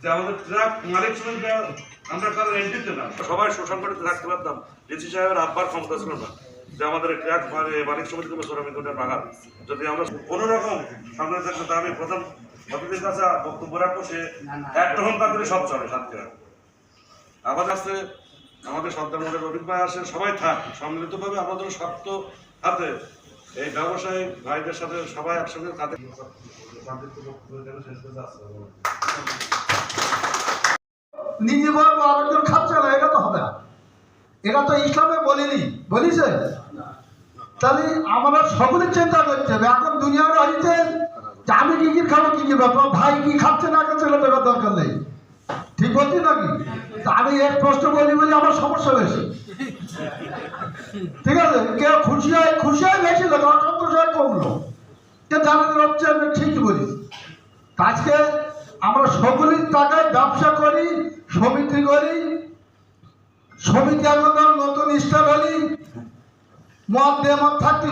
যে আমাদের ট্রাক মালিক শ্রমিকরা আমরা কারও না সবাই শোষণ করে রাখতে পারতাম ডিসি সাহেবের আব্বার ক্ষমতা ছিল না যে আমাদের ট্রাক মালিক সমিতি কিংবা শ্রমিক বাগান। যদি আমরা কোনো রকম সামনে থাকতে তা আমি প্রথম অতিথির কাছে বক্তব্য রাখব সে এক তখন তাদের সব চলে সাতক্ষীরা। আমাদের কাছে আমাদের সন্তান মধ্যে রবীন্দ্র ভাই আসে সবাই থাক। সম্মিলিতভাবে আমাদের শক্ত হাতে এই ব্যবসায়ী ভাইদের সাথে সবাই একসঙ্গে আরেকজন খাচ্ছে না, এটা তো হবে না। এটা তো বলিনি তাহলে চিন্তা করতে হবে দুনিয়ার আমি কি কি খাব, কি কি ব্যাপার ভাই কি খাচ্ছে না খাচ্ছে এটা দেখার দরকার নেই। ঠিক বলছি নাকি? আমি এক প্রশ্ন বলি বলি আমার সমস্যা বেশি। ঠিক আছে? কেউ খুশি হয় খুশি হয়, বেশি লোক অসন্তোষ কে হচ্ছে আমি ঠিক বলি। আজকে আমরা সকলের টাকায় ব্যবসা করি, সমিতি করি, সমিতি এখন নতুন স্টার হলি, মত দিয়ে মত থাকতে